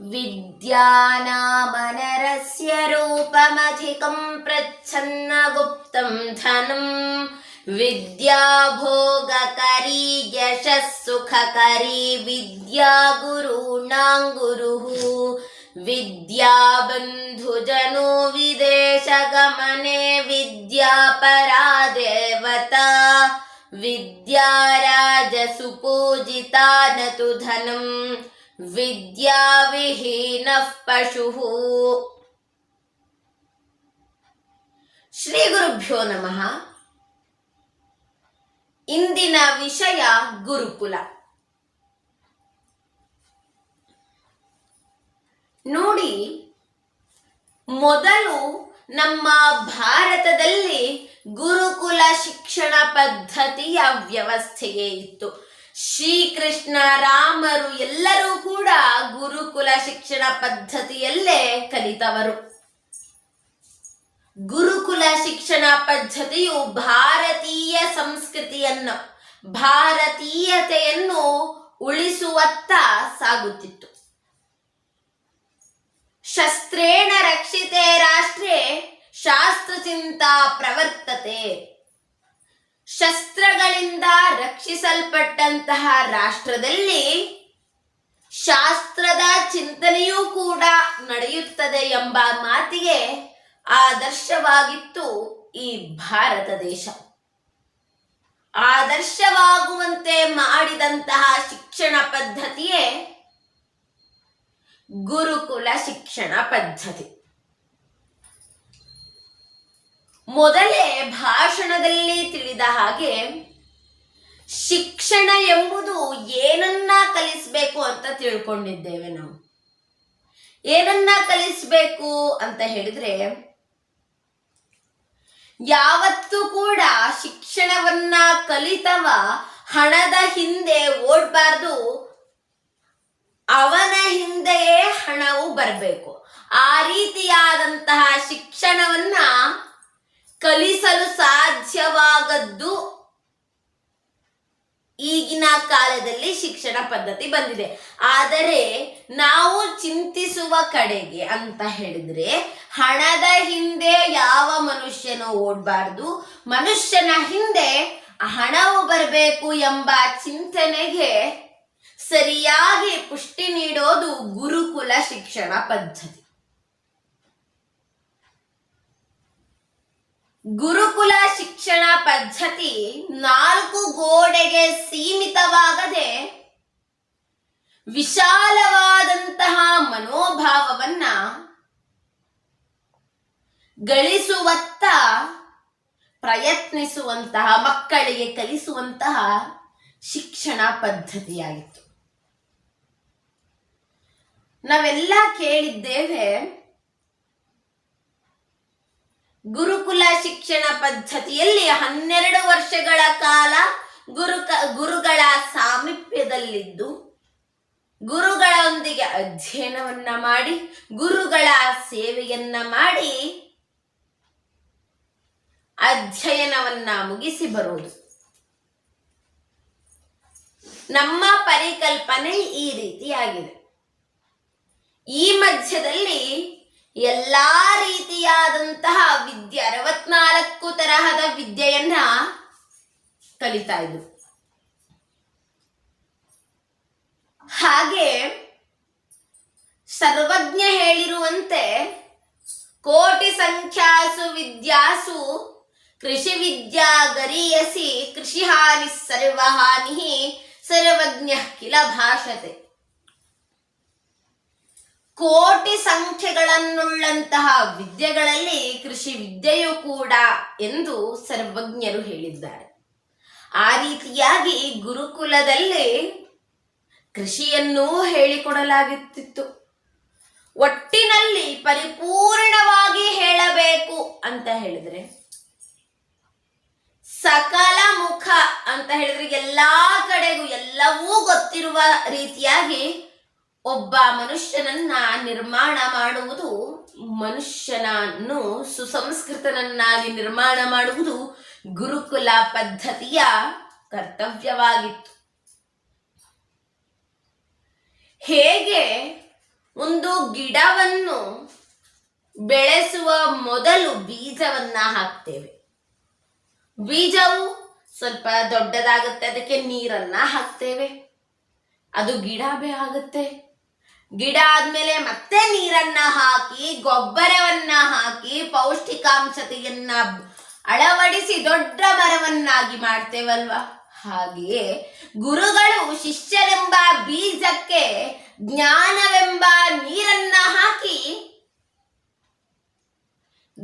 विद्यानामनरस्य रूपमधिकम् प्रच्छन्नगुप्तम् धनम् विद्याभोगकरी यशः सुखकरी विद्या गुरूणाङ्गुरुः विद्याबन्धुजनो विदेशगमने विद्यापरा देवता विद्याराजसुपूजिता न तु धनम् ವಿದ್ಯಾವಿಹೀನಃ ಪಶುಃ. ಶ್ರೀ ಗುರುಭ್ಯೋ ನಮಃ. ಇಂದಿನ ವಿಷಯ ಗುರುಕುಲ. ನೋಡಿ, ಮೊದಲು ನಮ್ಮ ಭಾರತದಲ್ಲಿ ಗುರುಕುಲ ಶಿಕ್ಷಣ ಪದ್ಧತಿಯ ವ್ಯವಸ್ಥೆಯೇ ಇತ್ತು. ಶ್ರೀಕೃಷ್ಣ ರಾಮರು ಎಲ್ಲರೂ ಕೂಡ ಗುರುಕುಲ ಶಿಕ್ಷಣ ಪದ್ಧತಿಯಲ್ಲೇ ಕಲಿತವರು. ಗುರುಕುಲ ಶಿಕ್ಷಣ ಪದ್ಧತಿಯು ಭಾರತೀಯ ಸಂಸ್ಕೃತಿಯನ್ನು, ಭಾರತೀಯತೆಯನ್ನು ಉಳಿಸುವತ್ತ ಸಾಗುತ್ತಿತ್ತು. ಶಸ್ತ್ರೇಣ ರಕ್ಷಿತೆ ರಾಷ್ಟ್ರೇ, ಶಾಸ್ತ್ರಚಿಂತಾ ಪ್ರವರ್ತತೆ. ಶಸ್ತ್ರಗಳಿಂದ ರಕ್ಷಿಸಲ್ಪಟ್ಟಂತಹ ರಾಷ್ಟ್ರದಲ್ಲಿ ಶಾಸ್ತ್ರದ ಚಿಂತನೆಯೂ ಕೂಡ ನಡೆಯುತ್ತದೆ ಎಂಬ ಮಾತಿಗೆ ಆದರ್ಶವಾಗಿತ್ತು ಈ ಭಾರತ ದೇಶ. ಆದರ್ಶವಾಗುವಂತೆ ಮಾಡಿದಂತಹ ಶಿಕ್ಷಣ ಪದ್ಧತಿಯೇ ಗುರುಕುಲ ಶಿಕ್ಷಣ ಪದ್ಧತಿ. ಮೊದಲೇ ಭಾಷಣದಲ್ಲಿ ತಿಳಿದ ಹಾಗೆ ಶಿಕ್ಷಣ ಎಂಬುದು ಏನನ್ನ ಕಲಿಸ್ಬೇಕು ಅಂತ ತಿಳ್ಕೊಂಡಿದ್ದೇವೆ ನಾವು. ಏನನ್ನ ಕಲಿಸ್ಬೇಕು ಅಂತ ಹೇಳಿದ್ರೆ ಯಾವತ್ತೂ ಕೂಡ ಶಿಕ್ಷಣವನ್ನ ಕಲಿತವ ಹಣದ ಹಿಂದೆ ಓಡ್ಬಾರ್ದು. ಅವನ ಹಿಂದೆಯೇ ಹಣವು ಬರಬೇಕು. ಆ ರೀತಿಯಾದಂತಹ ಶಿಕ್ಷಣವನ್ನ ಕಲಿಸಲು ಸಾಧ್ಯವಾಗದ್ದು ಈಗಿನ ಕಾಲದಲ್ಲಿ ಶಿಕ್ಷಣ ಪದ್ಧತಿ ಬಂದಿದೆ. ಆದರೆ ನಾವು ಚಿಂತಿಸುವ ಕಡೆಗೆ ಅಂತ ಹೇಳಿದ್ರೆ ಹಣದ ಹಿಂದೆ ಯಾವ ಮನುಷ್ಯನು ಓಡಬಾರ್ದು, ಮನುಷ್ಯನ ಹಿಂದೆ ಹಣವು ಬರಬೇಕು ಎಂಬ ಚಿಂತನೆಗೆ ಸರಿಯಾಗಿ ಪುಷ್ಟಿ ನೀಡೋದು ಗುರುಕುಲ ಶಿಕ್ಷಣ ಪದ್ಧತಿ. ಗುರುಕುಲ ಶಿಕ್ಷಣ ಪದ್ಧತಿ ನಾಲ್ಕು ಗೋಡೆಗೆ ಸೀಮಿತವಾಗದೆ ವಿಶಾಲವಾದಂತಹ ಮನೋಭಾವವನ್ನ ಗಳಿಸುವತ್ತ ಪ್ರಯತ್ನಿಸುವಂತಹ, ಮಕ್ಕಳಿಗೆ ಕಲಿಸುವಂತಹ ಶಿಕ್ಷಣ ಪದ್ಧತಿಯಾಗಿತ್ತು. ನಾವೆಲ್ಲ ಕೇಳಿದ್ದೇವೆ ಗುರುಕುಲ ಶಿಕ್ಷಣ ಪದ್ಧತಿಯಲ್ಲಿ ಹನ್ನೆರಡು ವರ್ಷಗಳ ಕಾಲ ಗುರು ಗುರುಗಳ ಸಾಮೀಪ್ಯದಲ್ಲಿದ್ದು, ಗುರುಗಳೊಂದಿಗೆ ಅಧ್ಯಯನವನ್ನ ಮಾಡಿ, ಗುರುಗಳ ಸೇವೆಯನ್ನ ಮಾಡಿ ಅಧ್ಯಯನವನ್ನ ಮುಗಿಸಿ ಬರುವುದು. ನಮ್ಮ ಪರಿಕಲ್ಪನೆ ಈ ರೀತಿಯಾಗಿದೆ. ಈ ಮಧ್ಯದಲ್ಲಿ ಎಲ್ಲಾ ರೀತಿಯಾದಂತಹ ವಿದ್ಯೆ, ಅರವತ್ನಾಲ್ಕು ತರಹದ ವಿದ್ಯೆಯನ್ನ ಕಲಿತಾ ಇದ್ರು. ಹಾಗೆ ಸರ್ವಜ್ಞ ಹೇಳಿರುವಂತೆ ಕೋಟಿ ಸಂಖ್ಯಾಸು ವಿದ್ಯಾಸು ಕೃಷಿ ವಿದ್ಯಾ ಗರಿಯಸಿ ಕೃಷಿ ಹಾನಿ ಸರ್ವಹಾನಿ ಸರ್ವಜ್ಞ ಕಿಲ ಭಾಷತೆ. ಕೋಟಿ ಸಂಖ್ಯೆಗಳನ್ನುಳ್ಳಂತಹ ವಿದ್ಯೆಗಳಲ್ಲಿ ಕೃಷಿ ವಿದ್ಯೆಯೂ ಕೂಡ ಎಂದು ಸರ್ವಜ್ಞರು ಹೇಳಿದ್ದಾರೆ. ಆ ರೀತಿಯಾಗಿ ಗುರುಕುಲದಲ್ಲಿ ಕೃಷಿಯನ್ನೂ ಹೇಳಿಕೊಡಲಾಗುತ್ತಿತ್ತು. ಒಟ್ಟಿನಲ್ಲಿ ಪರಿಪೂರ್ಣವಾಗಿ ಹೇಳಬೇಕು ಅಂತ ಹೇಳಿದ್ರೆ, ಸಕಲ ಮುಖ ಅಂತ ಹೇಳಿದ್ರೆ ಎಲ್ಲಾ ಕಡೆಗೂ ಎಲ್ಲವೂ ಗೊತ್ತಿರುವ ರೀತಿಯಾಗಿ ಒಬ್ಬ ಮನುಷ್ಯನನ್ನ ನಿರ್ಮಾಣ ಮಾಡುವುದು ಮನುಷ್ಯನನ್ನು ಸುಸಂಸ್ಕೃತನನ್ನಾಗಿ ನಿರ್ಮಾಣ ಮಾಡುವುದು ಗುರುಕುಲ ಪದ್ಧತಿಯ ಕರ್ತವ್ಯವಾಗಿತ್ತು. ಹೇಗೆ ಒಂದು ಗಿಡವನ್ನು ಬೆಳೆಸುವ ಮೊದಲು ಬೀಜವನ್ನ ಹಾಕ್ತೇವೆ? ಬೀಜವು ಸ್ವಲ್ಪ ದೊಡ್ಡದಾಗುತ್ತೆ, ಅದಕ್ಕೆ ನೀರನ್ನ ಹಾಕ್ತೇವೆ. ಅದು ಗಿಡ ಬೇ ಆಗುತ್ತೆ. ಗಿಡ ಆದ್ಮೇಲೆ ಮತ್ತೆ ನೀರನ್ನ ಹಾಕಿ, ಗೊಬ್ಬರವನ್ನ ಹಾಕಿ, ಪೌಷ್ಟಿಕಾಂಶತೆಯನ್ನ ಅಳವಡಿಸಿ ದೊಡ್ಡ ಮರವನ್ನಾಗಿ ಮಾಡ್ತೇವಲ್ವಾ? ಹಾಗೆಯೇ ಗುರುಗಳು ಶಿಷ್ಯರೆಂಬ ಬೀಜಕ್ಕೆ ಜ್ಞಾನವೆಂಬ ನೀರನ್ನ ಹಾಕಿ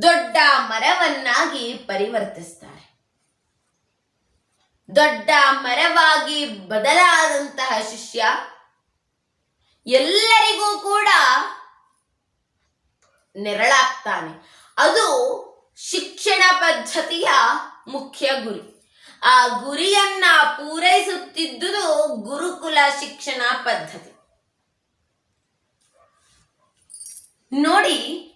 ದೊಡ್ಡ ಮರವನ್ನಾಗಿ ಪರಿವರ್ತಿಸ್ತಾರೆ. ದೊಡ್ಡ ಮರವಾಗಿ ಬದಲಾದಂತಹ ಶಿಷ್ಯ ಎಲ್ಲರಿಗೂ ಕೂಡ ನೆರಳಾಗ್ತಾನೆ. ಅದು ಶಿಕ್ಷಣ ಪದ್ಧತಿಯ ಮುಖ್ಯ ಗುರಿ. ಆ ಗುರಿಯನ್ನ ಪೂರೈಸುತ್ತಿದ್ದುದು ಗುರುಕುಲ ಶಿಕ್ಷಣ ಪದ್ಧತಿ. ನೋಡಿ,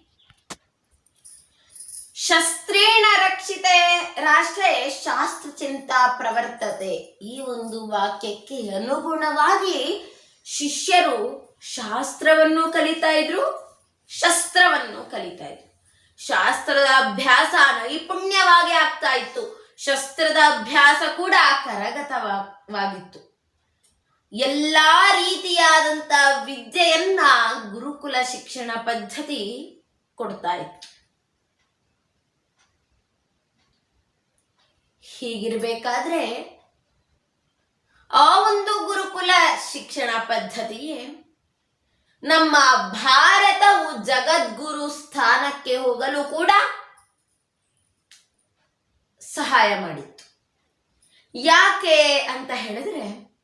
ಶಸ್ತ್ರೇಣ ರಕ್ಷಿತೆ ರಾಷ್ಟ್ರೇ ಶಾಸ್ತ್ರ ಚಿಂತಾ ಪ್ರವರ್ತತೆ. ಈ ಒಂದು ವಾಕ್ಯಕ್ಕೆ ಅನುಗುಣವಾಗಿ ಶಿಷ್ಯರು ಶಾಸ್ತ್ರವನ್ನು ಕಲಿತಾ ಇದ್ರು, ಶಸ್ತ್ರವನ್ನು ಕಲಿತಾ ಇದ್ರು. ಶಾಸ್ತ್ರದ ಅಭ್ಯಾಸ ನೈಪುಣ್ಯವಾಗಿ ಆಗ್ತಾ ಇತ್ತು. ಶಸ್ತ್ರದ ಅಭ್ಯಾಸ ಕೂಡ ಕರಗತವಾಗಿತ್ತು. ಎಲ್ಲಾ ರೀತಿಯಾದಂತ ವಿದ್ಯೆಯನ್ನ ಗುರುಕುಲ ಶಿಕ್ಷಣ ಪದ್ಧತಿ ಕೊಡ್ತಾ ಇತ್ತು. ಹೀಗಿರ್ಬೇಕಾದ್ರೆ ಆ ಒಂದು ಗುರುಕುಲ ಶಿಕ್ಷಣ ಪದ್ಧತಿಯೇ ನಮ್ಮ ಭಾರತವು ಜಗದ್ಗುರು ಸ್ಥಾನಕ್ಕೆ ಹೋಗಲು ಕೂಡ ಸಹಾಯ ಮಾಡಿತ್ತು. ಯಾಕೆ ಅಂತ ಹೇಳಿದ್ರೆ,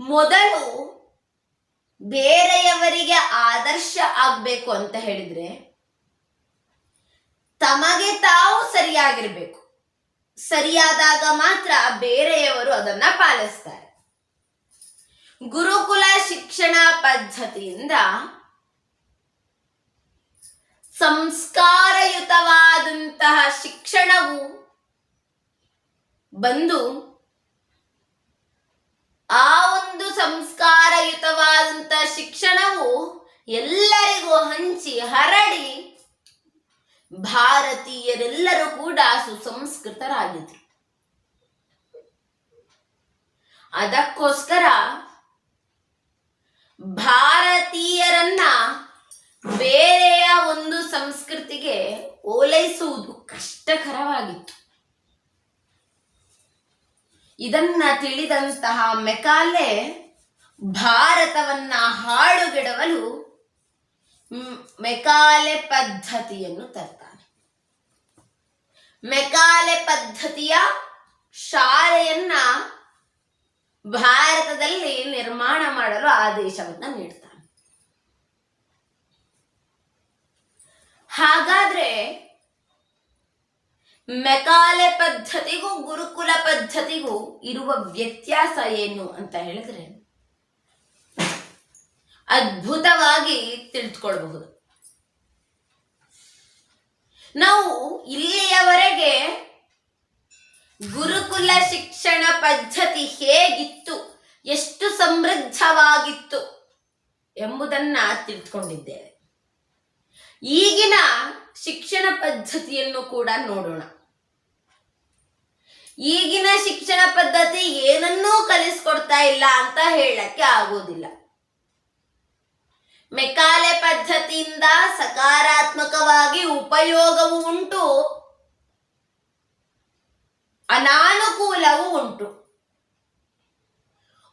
ಮೊದಲು ಬೇರೆಯವರಿಗೆ ಆದರ್ಶ ಆಗ್ಬೇಕು ಅಂತ ಹೇಳಿದ್ರೆ, ತಮಗೆ ತಾವು ಸರಿಯಾಗಿರ್ಬೇಕು. ಸರಿಯಾದಾಗ ಮಾತ್ರ ಬೇರೆಯವರು ಅದನ್ನ ಪಾಲಿಸ್ತಾರೆ. ಗುರುಕುಲ ಶಿಕ್ಷಣ ಪದ್ಧತಿಯಿಂದ ಸಂಸ್ಕಾರಯುತವಾದಂತಹ ಶಿಕ್ಷಣವು ಬಂದು ಆ ಒಂದು ಸಂಸ್ಕಾರಯುತವಾದಂತಹ ಶಿಕ್ಷಣವು ಎಲ್ಲರಿಗೂ ಹಂಚಿ ಹರಡಿ ಭಾರತೀಯರೆಲ್ಲರೂ ಕೂಡ ಸುಸಂಸ್ಕೃತರಾಗಿದ್ರು. ಅದಕ್ಕೋಸ್ಕರ ಭಾರತೀಯರನ್ನ ಬೇರೆಯ ಒಂದು ಸಂಸ್ಕೃತಿಗೆ ಓಲೈಸುವುದು ಕಷ್ಟಕರವಾಗಿತ್ತು. ಇದನ್ನ ತಿಳಿದಂತಹ ಮೆಕಾಲೆ ಭಾರತವನ್ನ ಹಾಳುಗೆಡವಲು ಮೆಕಾಲೆ ಪದ್ಧತಿಯನ್ನು ತರ್ತಾನೆ. ಮೆಕಾಲೆ ಪದ್ಧತಿಯ ಶಾಲೆಯನ್ನ ಭಾರತದಲ್ಲಿ ನಿರ್ಮಾಣ ಮಾಡಲು ಆದೇಶವನ್ನ ನೀಡ್ತಾನೆ. ಹಾಗಾದ್ರೆ ಮೆಕಾಲೆ ಪದ್ಧತಿಗೂ ಗುರುಕುಲ ಪದ್ಧತಿಗೂ ಇರುವ ವ್ಯತ್ಯಾಸ ಏನು ಅಂತ ಹೇಳಿದ್ರೆ ಅದ್ಭುತವಾಗಿ ತಿಳಿದುಕೊಳ್ಬಹುದು ನಾವು ಇಲ್ಲಿಯವರೆಗೆ ಗುರುಕುಲ ಶಿಕ್ಷಣ ಪದ್ಧತಿ ಹೇಗಿತ್ತು? ಎಷ್ಟು ಸಮೃದ್ಧವಾಗಿತ್ತು ಎಂಬುದನ್ನ ತಿಳಿದುಕೊಂಡಿದ್ದೇವೆ. ಈಗಿನ ಶಿಕ್ಷಣ ಪದ್ಧತಿಯನ್ನು ಕೂಡ ನೋಡೋಣ. ಈಗಿನ ಶಿಕ್ಷಣ ಪದ್ಧತಿ ಏನನ್ನೂ ಕಲಿಸ್ಕೊಡ್ತಾ ಇಲ್ಲ ಅಂತ ಹೇಳಕ್ಕೆ ಆಗೋದಿಲ್ಲ. ಮೆಕಾಲೆ ಪದ್ಧತಿಯಿಂದ ಸಕಾರಾತ್ಮಕವಾಗಿ ಉಪಯೋಗವು ಉಂಟು. ಅನಾನುಕೂಲವೂ ಉಂಟು.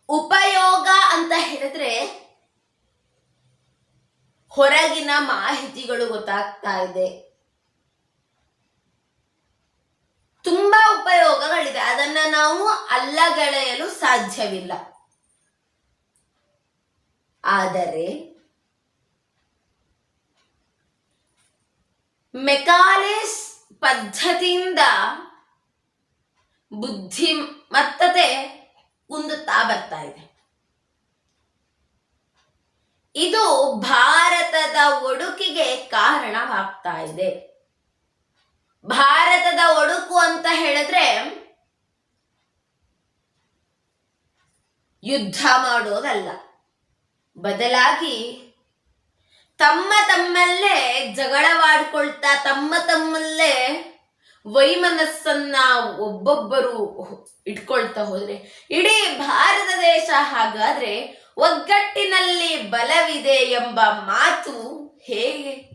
ಉಪಯೋಗ ಅಂತ ಹೇಳಿದ್ರೆ ಹೊರಗಿನ ಮಾಹಿತಿಗಳು ಗೊತ್ತಾಗ್ತಾ ಇದೆ. ತುಂಬಾ ಉಪಯೋಗಗಳಿದೆ ಅದನ್ನ ನಾವು ಅಲ್ಲಗಳೆಯಲು ಸಾಧ್ಯವಿಲ್ಲ. ಆದರೆ ಮೆಕಾಲಿಸ್ ಪದ್ಧತಿಯಿಂದ ಬುದ್ಧಿಮತ್ತತೆ ಕುಂದುತ್ತಾ ಬರ್ತಾ ಇದೆ. ಇದು ಭಾರತದ ಒಡುಕಿಗೆ ಕಾರಣವಾಗ್ತಾ ಇದೆ. ಭಾರತದ ಒಡುಕು ಅಂತ ಹೇಳಿದ್ರೆ ಯುದ್ಧ ಮಾಡೋದಲ್ಲ. ಬದಲಾಗಿ ತಮ್ಮ ತಮ್ಮಲ್ಲೇ ಜಗಳವಾಡ್ಕೊಳ್ತಾ ತಮ್ಮ ತಮ್ಮಲ್ಲೇ ವೈಮನಸ್ಸನ್ನ ಒಬ್ಬೊಬ್ಬರು ಇಟ್ಕೊಳ್ತಾ ಹೋದ್ರೆ, ಇಡೀ ಭಾರತ ದೇಶ ಹಾಗಾದ್ರೆ ಒಗ್ಗಟ್ಟಿನಲ್ಲಿ ಬಲವಿದೆ ಎಂಬ ಮಾತು ಹೇಗೆ?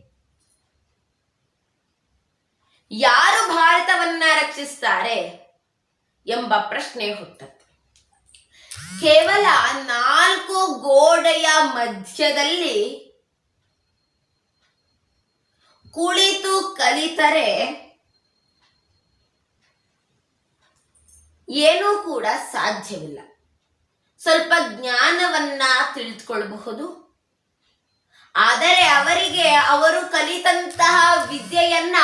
ಯಾರು ಭಾರತವನ್ನ ರಕ್ಷಿಸ್ತಾರೆ ಎಂಬ ಪ್ರಶ್ನೆ ಹುಟ್ಟತ್ತೆ. ಕೇವಲ ನಾಲ್ಕು ಗೋಡೆಯ ಮಧ್ಯದಲ್ಲಿ ಕುಳಿತು ಕಲಿತರೆ ಏನೂ ಕೂಡ ಸಾಧ್ಯವಿಲ್ಲ. ಸ್ವಲ್ಪ ಜ್ಞಾನವನ್ನ ತಿಳಿದುಕೊಳ್ಳಬಹುದು. ಆದರೆ ಅವರಿಗೆ ಅವರು ಕಲಿತಂತಹ ವಿದ್ಯೆಯನ್ನ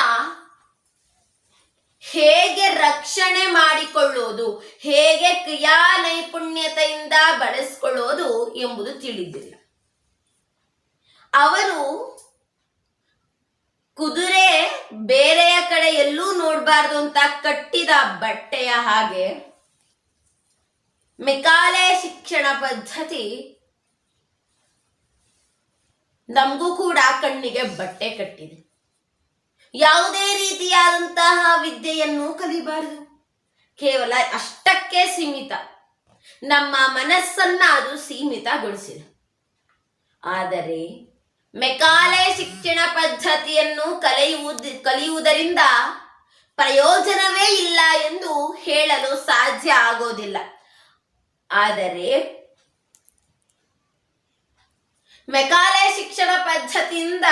ಹೇಗೆ ರಕ್ಷಣೆ ಮಾಡಿಕೊಳ್ಳುವುದು, ಹೇಗೆ ಕ್ರಿಯಾ ನೈಪುಣ್ಯತೆಯಿಂದ ಬಳಸಿಕೊಳ್ಳುವುದು ಎಂಬುದು ತಿಳಿದಿಲ್ಲ. ಅವರು ಕುದುರೆ ಬೇರೆಯ ಕಡೆ ಎಲ್ಲೂ ನೋಡಬಾರ್ದು ಅಂತ ಕಟ್ಟಿದ ಬಟ್ಟೆಯ ಹಾಗೆ ಮೆಕಾಲೆ ಶಿಕ್ಷಣ ಪದ್ಧತಿ. ನಮಗೂ ಕೂಡ ಕಣ್ಣಿಗೆ ಬಟ್ಟೆ ಕಟ್ಟಿದೆ. ಯಾವುದೇ ರೀತಿಯಾದಂತಹ ವಿದ್ಯೆಯನ್ನು ಕಲಿಬಾರದು. ಕೇವಲ ಅಷ್ಟಕ್ಕೆ ಸೀಮಿತ. ನಮ್ಮ ಮನಸ್ಸನ್ನ ಅದು ಸೀಮಿತಗೊಳಿಸಿದೆ. ಆದರೆ ಮೆಕಾಲೆ ಶಿಕ್ಷಣ ಪದ್ಧತಿಯನ್ನು ಕಲಿಯುವುದು, ಕಲಿಯುವುದರಿಂದ ಪ್ರಯೋಜನವೇ ಇಲ್ಲ ಎಂದು ಹೇಳಲು ಸಾಧ್ಯ ಆಗೋದಿಲ್ಲ. ಆದರೆ ಮೆಕಾಲೆ ಶಿಕ್ಷಣ ಪದ್ಧತಿಯಿಂದ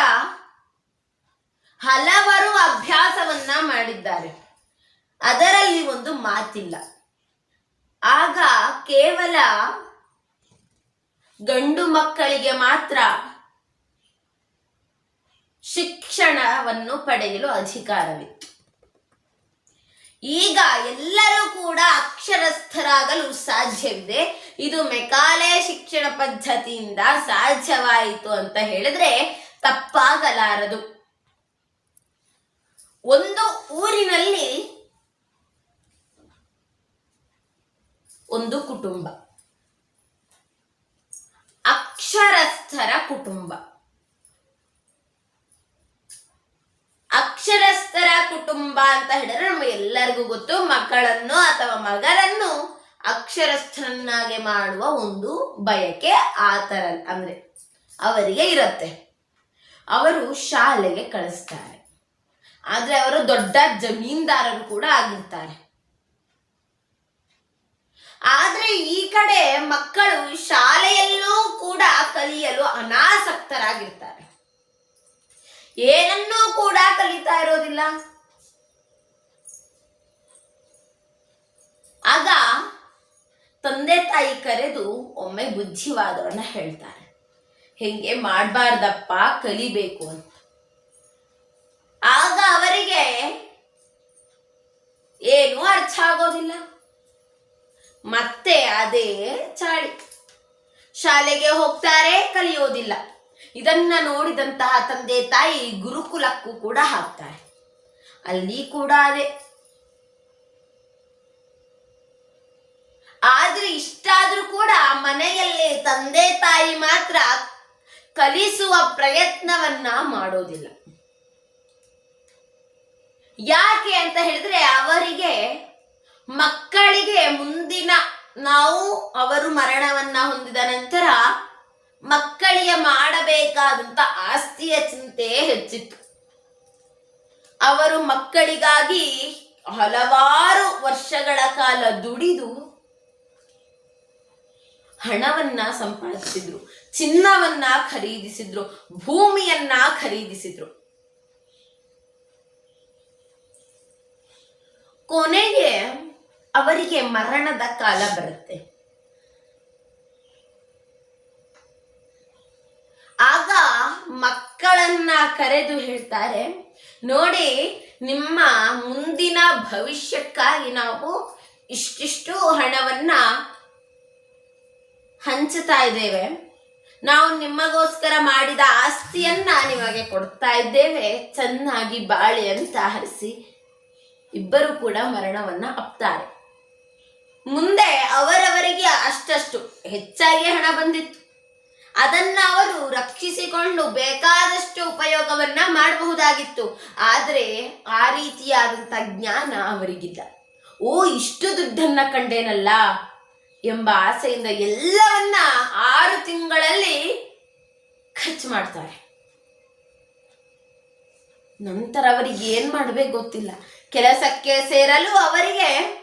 ಹಲವರು ಅಭ್ಯಾಸವನ್ನ ಮಾಡಿದ್ದಾರೆ. ಅದರಲ್ಲಿ ಒಂದು ಮಾತಿಲ್ಲ. ಆಗ ಕೇವಲ ಗಂಡು ಮಕ್ಕಳಿಗೆ ಮಾತ್ರ ಶಿಕ್ಷಣವನ್ನು ಪಡೆಯಲು ಅಧಿಕಾರವಿತ್ತು. ಈಗ ಎಲ್ಲರೂ ಕೂಡ ಅಕ್ಷರಸ್ಥರಾಗಲು ಸಾಧ್ಯವಿದೆ. ಇದು ಮೆಕಾಲೆ ಶಿಕ್ಷಣ ಪದ್ಧತಿಯಿಂದ ಸಾಧ್ಯವಾಯಿತು ಅಂತ ಹೇಳಿದ್ರೆ ತಪ್ಪಾಗಲಾರದು. ಒಂದು ಊರಿನಲ್ಲಿ ಒಂದು ಕುಟುಂಬ. ಅಕ್ಷರಸ್ಥರ ಕುಟುಂಬ. ಅಕ್ಷರಸ್ಥರ ಕುಟುಂಬ ಅಂತ ಹೇಳಿದ್ರೆ ನಮಗೆ ಎಲ್ಲರಿಗೂ ಗೊತ್ತು, ಮಕ್ಕಳನ್ನು ಅಥವಾ ಮಗರನ್ನು ಅಕ್ಷರಸ್ಥರನ್ನಾಗಿ ಮಾಡುವ ಒಂದು ಬಯಕೆ ಆ ಥರ ಅಂದ್ರೆ ಅವರಿಗೆ ಇರುತ್ತೆ. ಅವರು ಶಾಲೆಗೆ ಕಳಿಸ್ತಾರೆ. ಆದ್ರೆ ಅವರು ದೊಡ್ಡ ಜಮೀನ್ದಾರರು ಕೂಡ ಆಗಿರ್ತಾರೆ. ಆದ್ರೆ ಈ ಕಡೆ ಮಕ್ಕಳು ಶಾಲೆಯಲ್ಲೂ ಕೂಡ ಕಲಿಯಲು ಅನಾಸಕ್ತರಾಗಿರ್ತಾರೆ. ಏನನ್ನೂ ಕೂಡ ಕಲಿತಾ ಇರೋದಿಲ್ಲ. ಆಗ ತಂದೆ ತಾಯಿ ಕರೆದು ಒಮ್ಮೆ ಬುದ್ಧಿವಾದವನ್ನ ಹೇಳ್ತಾರೆ. ಹೆಂಗೆ ಮಾಡಬಾರ್ದಪ್ಪ, ಕಲಿಬೇಕು ಅಂತ. ಆಗ ಅವರಿಗೆ ಏನೂ ಅರ್ಥ ಆಗೋದಿಲ್ಲ. ಮತ್ತೆ ಅದೇ ಚಾಳಿ. ಶಾಲೆಗೆ ಹೋಗ್ತಾರೆ, ಕಲಿಯೋದಿಲ್ಲ. ಇದನ್ನ ನೋಡಿದಂತಹ ತಂದೆ ತಾಯಿ ಗುರುಕುಲಕ್ಕೂ ಕೂಡ ಹಾಕ್ತಾರೆ. ಅಲ್ಲಿ ಕೂಡ ಅದೇ. ಆದ್ರೆ ಇಷ್ಟಾದ್ರೂ ಕೂಡ ಮನೆಯಲ್ಲಿ ತಂದೆ ತಾಯಿ ಮಾತ್ರ ಕಲಿಸುವ ಪ್ರಯತ್ನವನ್ನ ಮಾಡೋದಿಲ್ಲ. ಯಾಕೆ ಅಂತ ಹೇಳಿದ್ರೆ ಅವರಿಗೆ ಮಕ್ಕಳಿಗೆ ಮುಂದಿನ ನಾವು ಅವರು ಮರಣವನ್ನ ಹೊಂದಿದ ನಂತರ ಮಕ್ಕಳಿಗೆ ಮಾಡಬೇಕಾದಂತ ಆಸ್ತಿಯ ಚಿಂತೆ ಹೆಚ್ಚಿತ್ತು. ಅವರು ಮಕ್ಕಳಿಗಾಗಿ ಹಲವಾರು ವರ್ಷಗಳ ಕಾಲ ದುಡಿದು ಹಣವನ್ನ ಸಂಪಾದಿಸಿದ್ರು, ಚಿನ್ನವನ್ನ ಖರೀದಿಸಿದ್ರು, ಭೂಮಿಯನ್ನ ಖರೀದಿಸಿದ್ರು. ಕೊನೆಗೆ ಅವರಿಗೆ ಮರಣದ ಕಾಲ ಬರುತ್ತೆ ಆಗ ಮಕ್ಕಳನ್ನ ಕರೆದು ಹೇಳ್ತಾರೆ, ನೋಡಿ, ನಿಮ್ಮ ಮುಂದಿನ ಭವಿಷ್ಯಕ್ಕಾಗಿ ನಾವು ಇಷ್ಟಿಷ್ಟು ಹಣವನ್ನ ಹಂಚುತ್ತಾ ಇದ್ದೇವೆ. ನಾವು ನಿಮಗೋಸ್ಕರ ಮಾಡಿದ ಆಸ್ತಿಯನ್ನ ನಿಮಗೆ ಕೊಡ್ತಾ ಇದ್ದೇವೆ. ಚೆನ್ನಾಗಿ ಬಾಳಿ ಅಂತ ಹರಿಸಿ ಇಬ್ಬರು ಕೂಡ ಮರಣವನ್ನ ಅಪ್ತಾರೆ. ಮುಂದೆ ಅವರವರಿಗೆ ಅಷ್ಟಷ್ಟು ಹೆಚ್ಚಾಗಿ ಹಣ ಬಂದಿತ್ತು. ಅದನ್ನ ಅವರು ರಕ್ಷಿಸಿಕೊಂಡು ಬೇಕಾದಷ್ಟು ಉಪಯೋಗವನ್ನ ಮಾಡಬಹುದಾಗಿತ್ತು. ಆದ್ರೆ ಆ ರೀತಿಯಾದಂಥ ಜ್ಞಾನ ಅವರಿಗಿಲ್ಲ. ಓ, ಇಷ್ಟು ದುಡ್ಡನ್ನ ಕಂಡೇನಲ್ಲ ಎಂಬ ಆಸೆಯಿಂದ ಎಲ್ಲವನ್ನ ಆರು ತಿಂಗಳಲ್ಲಿ ಖರ್ಚು ಮಾಡ್ತಾರೆ. ನಂತರ ಅವರಿಗೆ ಏನ್ ಮಾಡ್ಬೇಕು ಗೊತ್ತಿಲ್ಲ. ಕೆಲಸಕ್ಕೆ ಸೇರಲು ಅವರಿಗೆ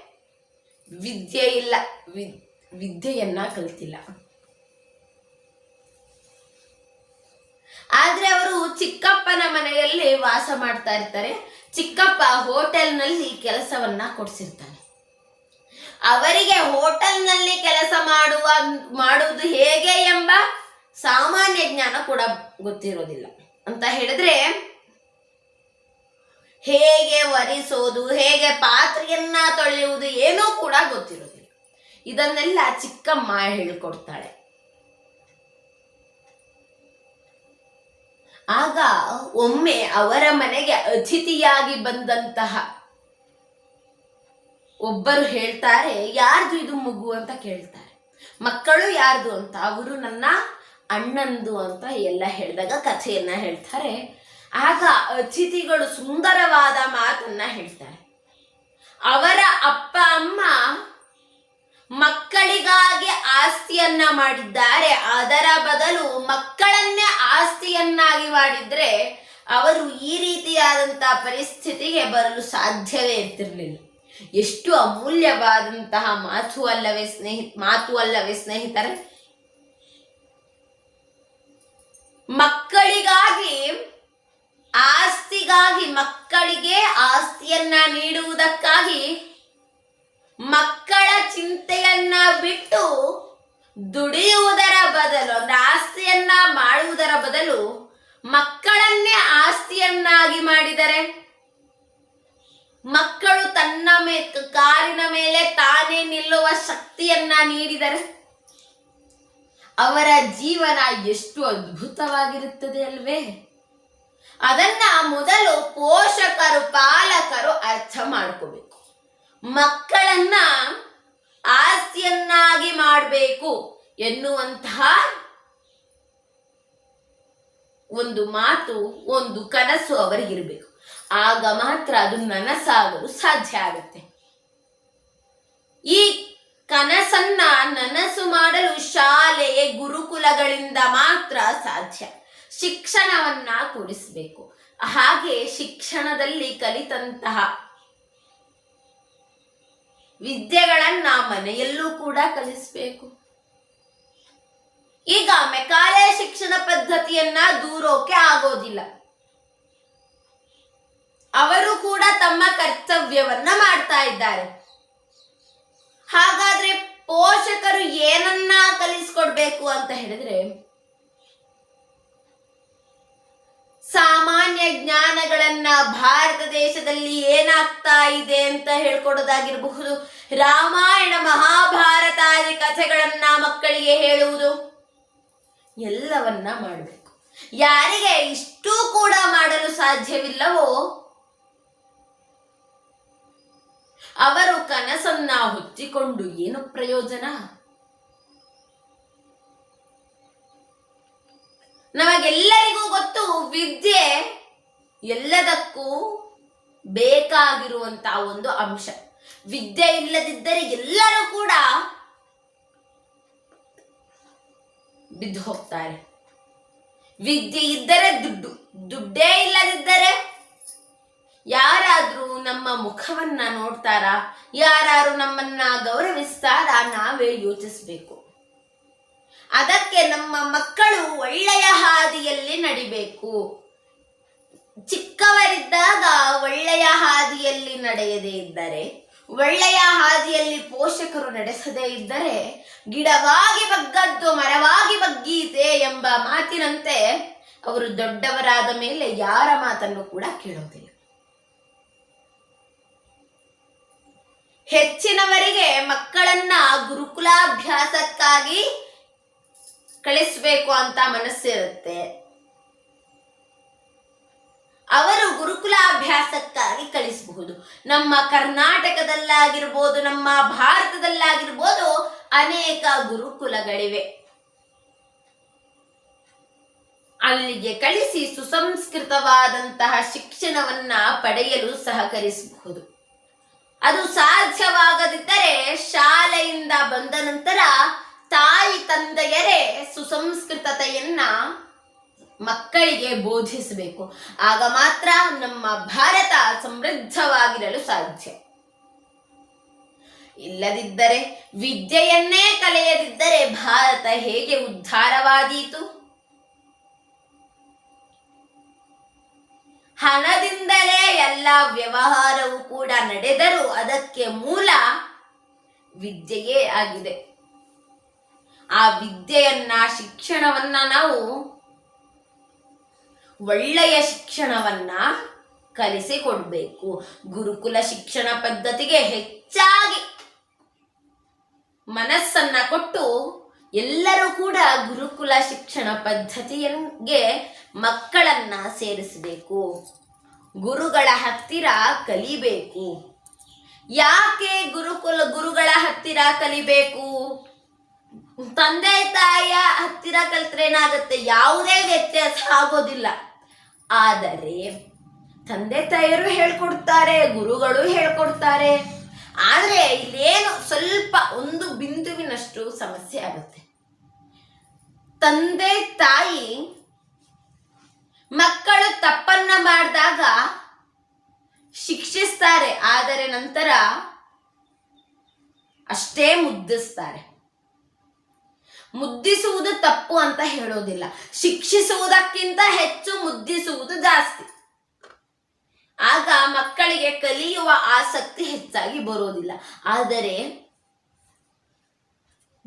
ವಿದ್ಯೆ ಇಲ್ಲ. ವಿದ್- ವಿದ್ಯೆಯನ್ನ ಕಲಿತಿಲ್ಲ. ಆದ್ರೆ ಅವರು ಚಿಕ್ಕಪ್ಪನ ಮನೆಯಲ್ಲಿ ವಾಸ ಮಾಡ್ತಾ ಇರ್ತಾರೆ. ಚಿಕ್ಕಪ್ಪ ಹೋಟೆಲ್ನಲ್ಲಿ ಕೆಲಸವನ್ನ ಕೊಡ್ಸಿರ್ತಾನೆ. ಅವರಿಗೆ ಹೋಟೆಲ್ನಲ್ಲಿ ಕೆಲಸ ಮಾಡುವ, ಮಾಡುವುದು ಹೇಗೆ ಎಂಬ ಸಾಮಾನ್ಯ ಜ್ಞಾನ ಕೂಡ ಗೊತ್ತಿರೋದಿಲ್ಲ. ಅಂತ ಹೇಳಿದ್ರೆ, ಹೇಗೆ ಒರೆಸೋದು, ಹೇಗೆ ಪಾತ್ರೆಯನ್ನ ತೊಳೆಯುವುದು ಏನೂ ಕೂಡ ಗೊತ್ತಿರೋದಿಲ್ಲ. ಇದನ್ನೆಲ್ಲ ಚಿಕ್ಕಮ್ಮ ಹೇಳಿಕೊಡ್ತಾಳೆ. ಆಗ ಒಮ್ಮೆ ಅವರ ಮನೆಗೆ ಅತಿಥಿಯಾಗಿ ಬಂದಂತಹ ಒಬ್ಬರು ಹೇಳ್ತಾರೆ, ಯಾರ್ದು ಇದು ಮಗು? ಅಂತ ಕೇಳ್ತಾರೆ. ಮಕ್ಕಳು ಯಾರ್ದು? ಅಂತ. ಅವರು ನನ್ನ ಅಣ್ಣಂದು ಅಂತ ಎಲ್ಲ ಹೇಳಿದಾಗ ಕಥೆಯನ್ನ ಹೇಳ್ತಾರೆ. ಆಗ ಅತಿಥಿಗಳು ಸುಂದರವಾದ ಮಾತನ್ನ ಹೇಳ್ತಾರೆ. ಅವರ ಅಪ್ಪ, ಅಮ್ಮ ಮಕ್ಕಳಿಗಾಗಿ ಆಸ್ತಿಯನ್ನ ಮಾಡಿದ್ದಾರೆ. ಅದರ ಬದಲು ಮಕ್ಕಳನ್ನೇ ಆಸ್ತಿಯನ್ನಾಗಿ ಮಾಡಿದ್ರೆ ಅವರು ಈ ರೀತಿಯಾದಂತಹ ಪರಿಸ್ಥಿತಿಗೆ ಬರಲು ಸಾಧ್ಯವೇ ಇರ್ತಿರ್ಲಿಲ್ಲ. ಎಷ್ಟು ಅಮೂಲ್ಯವಾದಂತಹ ಮಾತು ಅಲ್ಲವೇ ಸ್ನೇಹಿ, ಮಾತು ಅಲ್ಲವೇ ಸ್ನೇಹಿತರೆ. ಮಕ್ಕಳಿಗಾಗಿ, ಆಸ್ತಿಗಾಗಿ ಮಕ್ಕಳಿಗೆ ಆಸ್ತಿಯನ್ನ ನೀಡುವುದಕ್ಕಾಗಿ ಮಕ್ಕಳ ಚಿಂತೆಯನ್ನ ಬಿಟ್ಟು ದುಡಿಯುವುದರ ಬದಲು ಅಂದ್ರೆ ಆಸ್ತಿಯನ್ನ ಮಾಡುವುದರ ಬದಲು ಮಕ್ಕಳನ್ನೇ ಆಸ್ತಿಯನ್ನಾಗಿ ಮಾಡಿದರೆ? ಮಕ್ಕಳು ತನ್ನ ಮೇ, ಕಾರಿನ ಮೇಲೆ ತಾನೇ ನಿಲ್ಲುವ ಶಕ್ತಿಯನ್ನ ನೀಡಿದರೆ? ಅವರ ಜೀವನ ಎಷ್ಟು ಅದ್ಭುತವಾಗಿರುತ್ತದೆ ಅಲ್ವೇ? ಅದನ್ನ ಮೊದಲು ಪೋಷಕರು, ಪಾಲಕರು ಅರ್ಥ ಮಾಡ್ಕೋಬೇಕು. ಮಕ್ಕಳನ್ನ ಆಸ್ತಿಯನ್ನಾಗಿ ಮಾಡಬೇಕು ಎನ್ನುವಂತಹ ಒಂದು ಮಾತು, ಒಂದು ಕನಸು ಅವರಿಗಿರಬೇಕು ಆಗ ಮಾತ್ರ ಅದು ನನಸಾಗಲು ಸಾಧ್ಯ ಆಗುತ್ತೆ. ಈ ಕನಸನ್ನ ನನಸು ಮಾಡಲು ಶಾಲೆಯ ಗುರುಕುಲಗಳಿಂದ ಮಾತ್ರ ಸಾಧ್ಯ. ಶಿಕ್ಷಣವನ್ನ ಕೊಡಿಸ್ಬೇಕು. ಹಾಗೆ ಶಿಕ್ಷಣದಲ್ಲಿ ಕಲಿತಂತಹ ವಿದ್ಯೆಗಳನ್ನ ಮನೆಯಲ್ಲೂ ಕೂಡ ಕಲಿಸ್ಬೇಕು. ಈಗ ಮೆಕಾಲೆ ಶಿಕ್ಷಣ ಪದ್ಧತಿಯನ್ನ ದೂರೋಕೆ ಆಗೋದಿಲ್ಲ. ಅವರು ಕೂಡ ತಮ್ಮ ಕರ್ತವ್ಯವನ್ನ ಮಾಡ್ತಾ ಇದ್ದಾರೆ. ಹಾಗಾದ್ರೆ ಪೋಷಕರು ಏನನ್ನ ಕಲಿಸ್ಕೊಡ್ಬೇಕು ಅಂತ ಹೇಳಿದ್ರೆ ಸಾಮಾನ್ಯ ಜ್ಞಾನಗಳನ್ನ ಭಾರತ ದೇಶದಲ್ಲಿ ಏನಾಗ್ತಾ ಇದೆ ಅಂತ ಹೇಳ್ಕೊಡೋದಾಗಿರಬಹುದು. ರಾಮಾಯಣ ಮಹಾಭಾರತಾದಿ ಕಥೆಗಳನ್ನ ಮಕ್ಕಳಿಗೆ ಹೇಳುವುದು ಎಲ್ಲವನ್ನ ಮಾಡಬೇಕು. ಯಾರಿಗೆ ಇಷ್ಟೂ ಕೂಡ ಮಾಡಲು ಸಾಧ್ಯವಿಲ್ಲವೋ ಅವರು ಕನಸನ್ನ ಹೊತ್ತಿಕೊಂಡು ಏನು ಪ್ರಯೋಜನ? ನಮಗೆಲ್ಲರಿಗೂ ಗೊತ್ತು, ವಿದ್ಯೆ ಎಲ್ಲದಕ್ಕೂ ಬೇಕಾಗಿರುವಂತಹ ಒಂದು ಅಂಶ. ವಿದ್ಯೆ ಇಲ್ಲದಿದ್ದರೆ ಎಲ್ಲರೂ ಕೂಡ ಬಿದ್ದು ಹೋಗ್ತಾರೆ. ವಿದ್ಯೆ ಇದ್ದರೆ ದುಡ್ಡು, ದುಡ್ಡೇ ಇಲ್ಲದಿದ್ದರೆ ಯಾರಾದ್ರೂ ನಮ್ಮ ಮುಖವನ್ನ ನೋಡ್ತಾರಾ? ಯಾರು ನಮ್ಮನ್ನ ಗೌರವಿಸ್ತಾರಾ? ನಾವೇ ಯೋಚಿಸ್ಬೇಕು. ಅದಕ್ಕೆ ನಮ್ಮ ಮಕ್ಕಳು ಒಳ್ಳೆಯ ಹಾದಿಯಲ್ಲಿ ನಡಿಬೇಕು. ಚಿಕ್ಕವರಿದ್ದಾಗ ಒಳ್ಳೆಯ ಹಾದಿಯಲ್ಲಿ ನಡೆಯದೇ ಇದ್ದರೆ, ಒಳ್ಳೆಯ ಹಾದಿಯಲ್ಲಿ ಪೋಷಕರು ನಡೆಸದೇ ಇದ್ದರೆ, ಗಿಡವಾಗಿ ಬಗ್ಗದ್ದು ಮರವಾಗಿ ಬಗ್ಗೀತೆ ಎಂಬ ಮಾತಿನಂತೆ ಅವರು ದೊಡ್ಡವರಾದ ಮೇಲೆ ಯಾರ ಮಾತನ್ನು ಕೂಡ ಕೇಳೋದಿಲ್ಲ ಹೆಚ್ಚಿನವರಿಗೆ ಮಕ್ಕಳನ್ನ ಗುರುಕುಲಾಭ್ಯಾಸಕ್ಕಾಗಿ ಕಳಿಸ್ಬೇಕು ಅಂತ ಮನಸ್ಸಿರುತ್ತೆ ಅವರು ಗುರುಕುಲಾಭ್ಯಾಸಕ್ಕಾಗಿ ಕಳಿಸಬಹುದು. ನಮ್ಮ ಕರ್ನಾಟಕದಲ್ಲಾಗಿರ್ಬೋದು, ನಮ್ಮ ಭಾರತದಲ್ಲಾಗಿರ್ಬೋದು ಅನೇಕ ಗುರುಕುಲಗಳಿವೆ. ಅಲ್ಲಿಗೆ ಕಳಿಸಿ ಸುಸಂಸ್ಕೃತವಾದಂತಹ ಶಿಕ್ಷಣವನ್ನ ಪಡೆಯಲು ಸಹಕರಿಸಬಹುದು. ಅದು ಸಾಧ್ಯವಾಗದಿದ್ದರೆ ಶಾಲೆಯಿಂದ ಬಂದ ನಂತರ ತಾಯಿ ತಂದೆಯರೇ ಸುಸಂಸ್ಕೃತತೆಯನ್ನ ಮಕ್ಕಳಿಗೆ ಬೋಧಿಸಬೇಕು. ಆಗ ಮಾತ್ರ ನಮ್ಮ ಭಾರತ ಸಮೃದ್ಧವಾಗಿರಲು ಸಾಧ್ಯ. ಇಲ್ಲದಿದ್ದರೆ ವಿದ್ಯೆಯನ್ನೇ ಕಲಿಯದಿದ್ದರೆ ಭಾರತ ಹೇಗೆ ಉದ್ಧಾರವಾದೀತು? ಹಣದಿಂದಲೇ ಎಲ್ಲ ವ್ಯವಹಾರವು ಕೂಡ ನಡೆದರೂ ಅದಕ್ಕೆ ಮೂಲ ವಿದ್ಯೆಯೇ ಆಗಿದೆ. ಆ ವಿದ್ಯೆಯನ್ನ, ಶಿಕ್ಷಣವನ್ನ ನಾವು ಒಳ್ಳೆಯ ಶಿಕ್ಷಣವನ್ನ ಕಲಿಸಿಕೊಡ್ಬೇಕು. ಗುರುಕುಲ ಶಿಕ್ಷಣ ಪದ್ಧತಿಗೆ ಹೆಚ್ಚಾಗಿ ಮನಸ್ಸನ್ನ ಕೊಟ್ಟು ಎಲ್ಲರೂ ಕೂಡ ಗುರುಕುಲ ಶಿಕ್ಷಣ ಪದ್ಧತಿಯನ್ಗೆ ಮಕ್ಕಳನ್ನ ಸೇರಿಸಬೇಕು. ಗುರುಗಳ ಹತ್ತಿರ ಕಲಿಬೇಕು. ಯಾಕೆ ಗುರುಕುಲ, ಗುರುಗಳ ಹತ್ತಿರ ಕಲಿಬೇಕು? ತಂದೆ ತಾಯಿಯ ಹತ್ತಿರ ಕಲ್ತ್ರೆ ಏನಾಗುತ್ತೆ? ಯಾವುದೇ ವ್ಯತ್ಯಾಸ ಆಗೋದಿಲ್ಲ. ಆದರೆ ತಂದೆ ತಾಯಿಯರು ಹೇಳ್ಕೊಡ್ತಾರೆ, ಗುರುಗಳು ಹೇಳ್ಕೊಡ್ತಾರೆ. ಆದರೆ ಇಲ್ಲೇನು ಸ್ವಲ್ಪ ಒಂದು ಬಿಂದುವಿನಷ್ಟು ಸಮಸ್ಯೆ ಆಗುತ್ತೆ. ತಂದೆ ತಾಯಿ ಮಕ್ಕಳು ತಪ್ಪನ್ನ ಮಾಡಿದಾಗ ಶಿಕ್ಷಿಸ್ತಾರೆ, ಆದರೆ ನಂತರ ಅಷ್ಟೇ ಮುದ್ದಿಸ್ತಾರೆ. ಮುದ್ದಿಸುವುದು ತಪ್ಪು ಅಂತ ಹೇಳೋದಿಲ್ಲ. ಶಿಕ್ಷಿಸುವುದಕ್ಕಿಂತ ಹೆಚ್ಚು ಮುದ್ದಿಸುವುದು ಜಾಸ್ತಿ. ಆಗ ಮಕ್ಕಳಿಗೆ ಕಲಿಯುವ ಆಸಕ್ತಿ ಹೆಚ್ಚಾಗಿ ಬರೋದಿಲ್ಲ. ಆದರೆ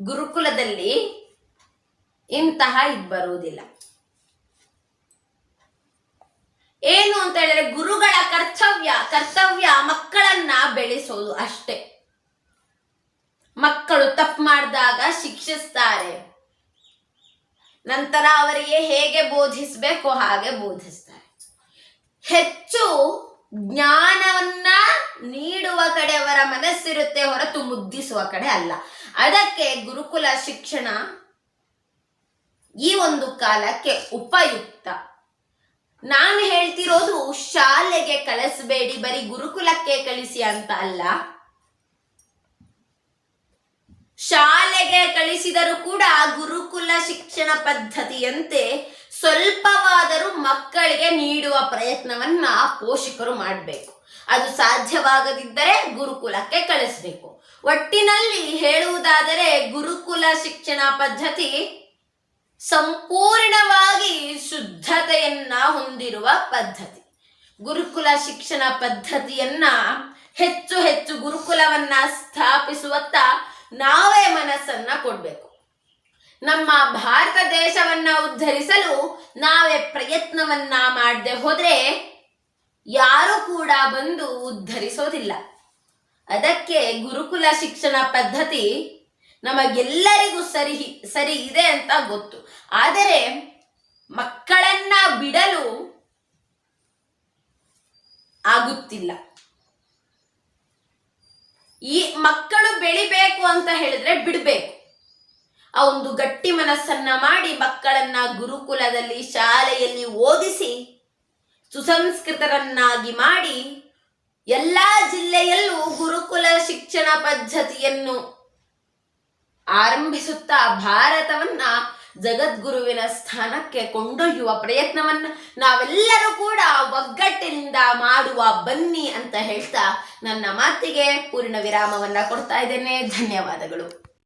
ಗುರುಕುಲದಲ್ಲಿ ಇಂತಹ ಇದು ಬರುವುದಿಲ್ಲ ಏನು ಅಂತ ಹೇಳಿದ್ರೆ ಗುರುಗಳ ಕರ್ತವ್ಯ ಕರ್ತವ್ಯ ಮಕ್ಕಳನ್ನ ಬೆಳೆಸೋದು ಅಷ್ಟೇ. ಮಕ್ಕಳು ತಪ್ಪು ಮಾಡಿದಾಗ ಶಿಕ್ಷಿಸ್ತಾರೆ. ನಂತರ ಅವರಿಗೆ ಹೇಗೆ ಬೋಧಿಸಬೇಕು ಹಾಗೆ ಬೋಧಿಸ್ತಾರೆ. ಹೆಚ್ಚು ಜ್ಞಾನವನ್ನ ನೀಡುವ ಕಡೆ ಅವರ ಮನಸ್ಸಿರುತ್ತೆ ಹೊರತು ಮುದ್ದಿಸುವ ಕಡೆ ಅಲ್ಲ. ಅದಕ್ಕೆ ಗುರುಕುಲ ಶಿಕ್ಷಣ ಈ ಒಂದು ಕಾಲಕ್ಕೆ ಉಪಯುಕ್ತ. ನಾನು ಹೇಳ್ತಿರೋದು ಶಾಲೆಗೆ ಕಳಿಸಬೇಡಿ, ಬರೀ ಗುರುಕುಲಕ್ಕೆ ಕಳಿಸಿ ಅಂತ ಅಲ್ಲ ಶಾಲೆಗೆ ಕಳಿಸಿದರೂ ಕೂಡ ಗುರುಕುಲ ಶಿಕ್ಷಣ ಪದ್ಧತಿಯಂತೆ ಸ್ವಲ್ಪವಾದರೂ ಮಕ್ಕಳಿಗೆ ನೀಡುವ ಪ್ರಯತ್ನವನ್ನ ಪೋಷಕರು ಮಾಡಬೇಕು. ಅದು ಸಾಧ್ಯವಾಗದಿದ್ದರೆ ಗುರುಕುಲಕ್ಕೆ ಕಳಿಸಬೇಕು. ಒಟ್ಟಿನಲ್ಲಿ ಹೇಳುವುದಾದರೆ ಗುರುಕುಲ ಶಿಕ್ಷಣ ಪದ್ಧತಿ ಸಂಪೂರ್ಣವಾಗಿ ಶುದ್ಧತೆಯನ್ನ ಹೊಂದಿರುವ ಪದ್ಧತಿ. ಗುರುಕುಲ ಶಿಕ್ಷಣ ಪದ್ಧತಿಯನ್ನ ಹೆಚ್ಚು ಹೆಚ್ಚು ಗುರುಕುಲವನ್ನ ಸ್ಥಾಪಿಸುವತ್ತ ನಾವೇ ಮನಸ್ಸನ್ನ ಕೊಡ್ಬೇಕು. ನಮ್ಮ ಭಾರತ ದೇಶವನ್ನ ಉದ್ಧರಿಸಲು ನಾವೇ ಪ್ರಯತ್ನವನ್ನ ಮಾಡದೆ ಹೋದ್ರೆ ಯಾರು ಕೂಡ ಬಂದು ಉದ್ಧರಿಸೋದಿಲ್ಲ. ಅದಕ್ಕೆ ಗುರುಕುಲ ಶಿಕ್ಷಣ ಪದ್ಧತಿ ನಮಗೆಲ್ಲರಿಗೂ ಸರಿ ಸರಿ ಇದೆ ಅಂತ ಗೊತ್ತು. ಆದರೆ ಮಕ್ಕಳನ್ನ ಬಿಡಲು ಆಗುತ್ತಿಲ್ಲ. ಈ ಮಕ್ಕಳು ಬೆಳಿಬೇಕು ಅಂತ ಹೇಳಿದ್ರೆ ಬಿಡಬೇಕು. ಆ ಒಂದು ಗಟ್ಟಿ ಮನಸ್ಸನ್ನ ಮಾಡಿ ಮಕ್ಕಳನ್ನ ಗುರುಕುಲದಲ್ಲಿ, ಶಾಲೆಯಲ್ಲಿ ಓದಿಸಿ, ಸುಸಂಸ್ಕೃತರನ್ನಾಗಿ ಮಾಡಿ ಎಲ್ಲ ಜಿಲ್ಲೆಯಲ್ಲೂ ಗುರುಕುಲ ಶಿಕ್ಷಣ ಪದ್ಧತಿಯನ್ನು ಆರಂಭಿಸುತ್ತಾ ಭಾರತವನ್ನ ಜಗದ್ಗುರುವಿನ ಸ್ಥಾನಕ್ಕೆ ಕೊಂಡೊಯ್ಯುವ ಪ್ರಯತ್ನವನ್ನ ನಾವೆಲ್ಲರೂ ಕೂಡ ಒಗ್ಗಟ್ಟಿನಿಂದ ಮಾಡುವ ಬನ್ನಿ ಅಂತ ಹೇಳ್ತಾ ನನ್ನ ಮಾತಿಗೆ ಪೂರ್ಣ ವಿರಾಮವನ್ನ ಕೊಡ್ತಾ ಇದ್ದೇನೆ. ಧನ್ಯವಾದಗಳು.